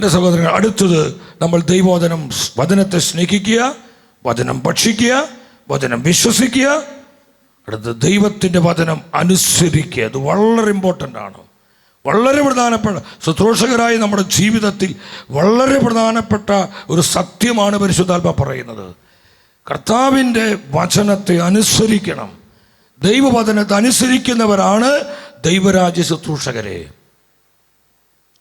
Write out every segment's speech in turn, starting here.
എന്റെ സഹോദരങ്ങൾ അടുത്തത് നമ്മൾ ദൈവോധനം വചനത്തെ സ്നേഹിക്കുക വചനം ഭക്ഷിക്കുക വചനം വിശ്വസിക്കുക. അടുത്ത ദൈവത്തിന്റെ വചനം അനുസരിക്കുക. അത് വളരെ ഇമ്പോർട്ടന്റ് ആണ്. വളരെ പ്രധാനപ്പെട്ട ശുശ്രൂഷകരായി നമ്മുടെ ജീവിതത്തിൽ വളരെ പ്രധാനപ്പെട്ട ഒരു സത്യമാണ് പരിശുദ്ധാത്മ പറയുന്നത്. കർത്താവിന്റെ വചനത്തെ അനുസരിക്കണം. ദൈവവചനത്തെ അനുസരിക്കുന്നവരാണ് ദൈവരാജ്യ ശുശ്രൂഷകരെ.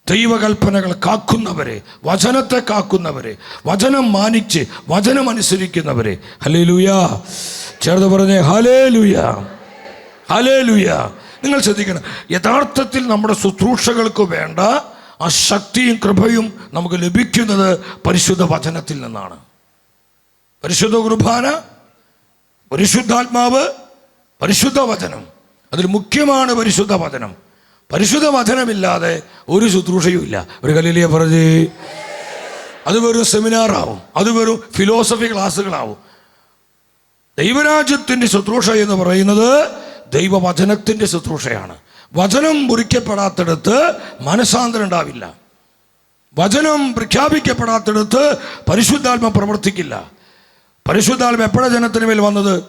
ദൈവകൽപ്പനകൾ കാക്കുന്നവരെ വചനത്തെ കാക്കുന്നവരെ വചനം മാനിച്ച് വചനം അനുസരിക്കുന്നവരെ. ഹലേ ലൂയ ചേർന്ന് പറഞ്ഞേ ഹലേ ലൂയ ഹലേ ലൂയ നിങ്ങൾ ശ്രദ്ധിക്കണം യഥാർത്ഥത്തിൽ നമ്മുടെ ശുശ്രൂഷകൾക്ക് വേണ്ട ആ ശക്തിയും കൃപയും നമുക്ക് ലഭിക്കുന്നത് പരിശുദ്ധ വചനത്തിൽ നിന്നാണ്. പരിശുദ്ധ കുർബാന പരിശുദ്ധാത്മാവ് പരിശുദ്ധ വചനം. അതിൽ മുഖ്യമാണ് പരിശുദ്ധ വചനം. പരിശുദ്ധ വചനമില്ലാതെ ഒരു ശുശ്രൂഷയും ഇല്ല. ഒരു കല്ലിലിയ പറഞ്ഞ് അത് വെറും സെമിനാറാവും അത് വെറും ഫിലോസഫി ക്ലാസ്സുകളാവും. ദൈവരാജ്യത്തിന്റെ ശുശ്രൂഷ എന്ന് പറയുന്നത് ദൈവവചനത്തിന്റെ ശുശ്രൂഷയാണ്. വചനം മുറിക്കപ്പെടാത്തടത്ത് മനസാന്തരം ഉണ്ടാവില്ല. വചനം പ്രഖ്യാപിക്കപ്പെടാത്തടത്ത് പരിശുദ്ധാത്മ പ്രവർത്തിക്കില്ല. പരിശുദ്ധാത്മ എപ്പോഴാണ് ജനത്തിന് മേൽ വന്നത്?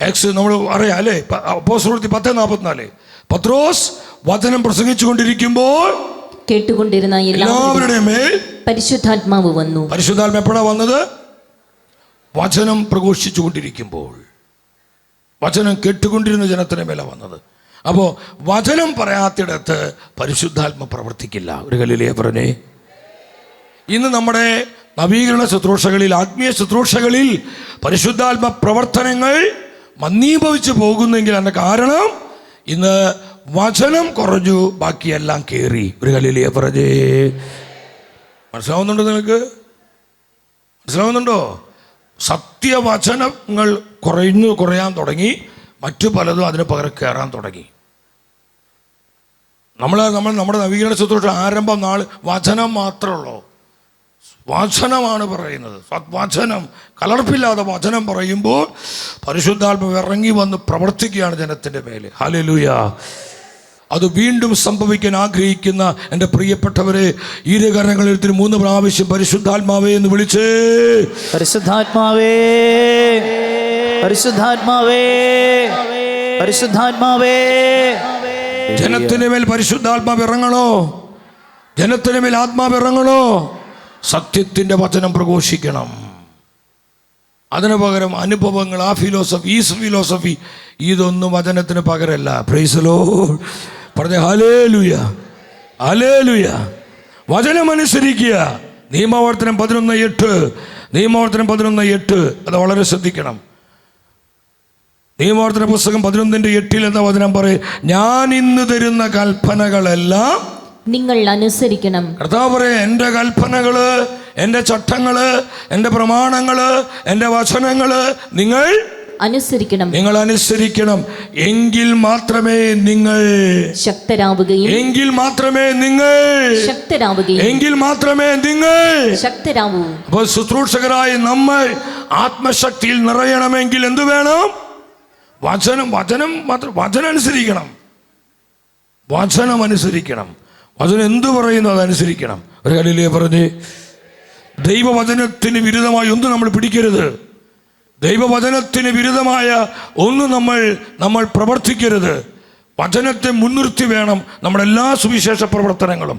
എക്സ് നമ്മൾ അറിയാം അല്ലേ? അപ്പോസ്തലത്തി പത്ത് നാൽപ്പത്തിനാല് പത്രോസ് വചനം പ്രസംഗിച്ചു കൊണ്ടിരിക്കുമ്പോൾ കേട്ടുകൊണ്ടിരുന്ന എല്ലാവരും എല്ലാവരുടെയും മേൽ പരിശുദ്ധാത്മാവ് വന്നു. പരിശുദ്ധാത്മ എപ്പോഴാണ് വന്നത്? വചനം പ്രഘോഷിച്ചു കൊണ്ടിരിക്കുമ്പോൾ വചനം കേട്ടുകൊണ്ടിരുന്ന ജനത്തിന് മേലെ വന്നത്. അപ്പോൾ വചനം പറയാത്തിടത്ത് പരിശുദ്ധാത്മ പ്രവർത്തിക്കില്ല. ഒരു കല്ലിലേ പറഞ്ഞേ ഇന്ന് നമ്മുടെ നവീകരണ ശുശ്രൂഷകളിൽ ആത്മീയ ശുശ്രൂഷകളിൽ പരിശുദ്ധാത്മ പ്രവർത്തനങ്ങൾ മന്ദീഭവിച്ചു പോകുന്നെങ്കിൽ അതിന്റെ കാരണം ഇന്ന് വചനം കുറഞ്ഞു ബാക്കിയെല്ലാം കയറി ഒരു കല്ലിലേ പറഞ്ഞേ. മനസ്സിലാവുന്നുണ്ടോ നിങ്ങൾക്ക്? മനസ്സിലാവുന്നുണ്ടോ? സത്യവചനങ്ങൾ കുറഞ്ഞു കുറയാൻ തുടങ്ങി. മറ്റു പലതും അതിന് പകരം കയറാൻ തുടങ്ങി. നമ്മൾ നമ്മൾ നമ്മുടെ നവീകരണ ശുശ്രൂഷ ആരംഭം നാൾ വചനം മാത്രമുള്ളൂ വചനമാണ് പറയുന്നത്. വചനം കലർപ്പില്ലാതെ വചനം പറയുമ്പോൾ പരിശുദ്ധാത്മ ഇറങ്ങി വന്ന് പ്രവർത്തിക്കുകയാണ് ജനത്തിന്റെ മേലെ. ഹാലലൂയ അത് വീണ്ടും സംഭവിക്കാൻ ആഗ്രഹിക്കുന്ന എന്റെ പ്രിയപ്പെട്ടവരെ ഇരുകരങ്ങളിൽ എടുത്തിട്ട് മൂന്ന് പ്രാവശ്യം പരിശുദ്ധാത്മാവേ എന്ന് വിളിച്ച്. പരിശുദ്ധാത്മാവേ പരിശുദ്ധാത്മാവേ പരിശുദ്ധാത്മാവേ. ജനത്തിന് മേൽ പരിശുദ്ധാത്മാവ് ഇറങ്ങണോ? ജനത്തിന് മേൽ ആത്മാവ് ഇറങ്ങണോ? സത്യത്തിന്റെ വചനം പ്രഘോഷിക്കണം. അതിനു പകരം അനുഭവങ്ങൾ ആ ഫിലോസഫി ഈ ഫിലോസഫി ഇതൊന്നും വചനത്തിന് പകരമല്ല. പ്രൈസലോ പറഞ്ഞ ഹലേ ലുയ ഹലേ ലുയ വചനം അനുസരിക്കുക. നിയമാവർത്തനം പതിനൊന്ന് എട്ട് നിയമവർത്തനം പതിനൊന്ന് എട്ട്. അത് വളരെ ശ്രദ്ധിക്കണം. നിയമവർത്തന പുസ്തകം പതിനൊന്നിന്റെ എട്ടിൽ എന്ന വചനം പറയും ഞാൻ ഇന്ന് തരുന്ന കൽപ്പനകളെല്ലാം നിങ്ങൾ അനുസരിക്കണം. കർത്താവ് പറയും എന്റെ കൽപ്പനകൾ എന്റെ ചട്ടങ്ങൾ എന്റെ പ്രമാണങ്ങൾ എന്റെ വചനങ്ങൾ നിങ്ങൾ അനുസരിക്കണം. നിങ്ങൾ അനുസരിക്കണം. എങ്കിൽ മാത്രമേ നിങ്ങൾ ശക്തരാവുകയും എങ്കിൽ മാത്രമേ നിങ്ങൾ ശക്തരാവുകയും എങ്കിൽ മാത്രമേ നിങ്ങൾ ശക്തരാവൂ. അപ്പോൾ ശുശ്രൂഷകരായി നമ്മൾ ആത്മശക്തിയിൽ നിറയണമെങ്കിൽ എന്തു വേണം? വചനം വചനം മാത്രം വചനം അനുസരിക്കണം. വചനം അനുസരിക്കണം. വചനം എന്തു പറയുന്നു അതനുസരിക്കണം ഒരു കലിലേ പറഞ്ഞ് ദൈവവചനത്തിന് വിരുദ്ധമായി ഒന്നും നമ്മൾ പിടിക്കരുത്. ദൈവവചനത്തിന് വിരുദ്ധമായ ഒന്നും നമ്മൾ നമ്മൾ പ്രവർത്തിക്കരുത്. വചനത്തെ മുൻനിർത്തി വേണം നമ്മുടെ എല്ലാ സുവിശേഷ പ്രവർത്തനങ്ങളും.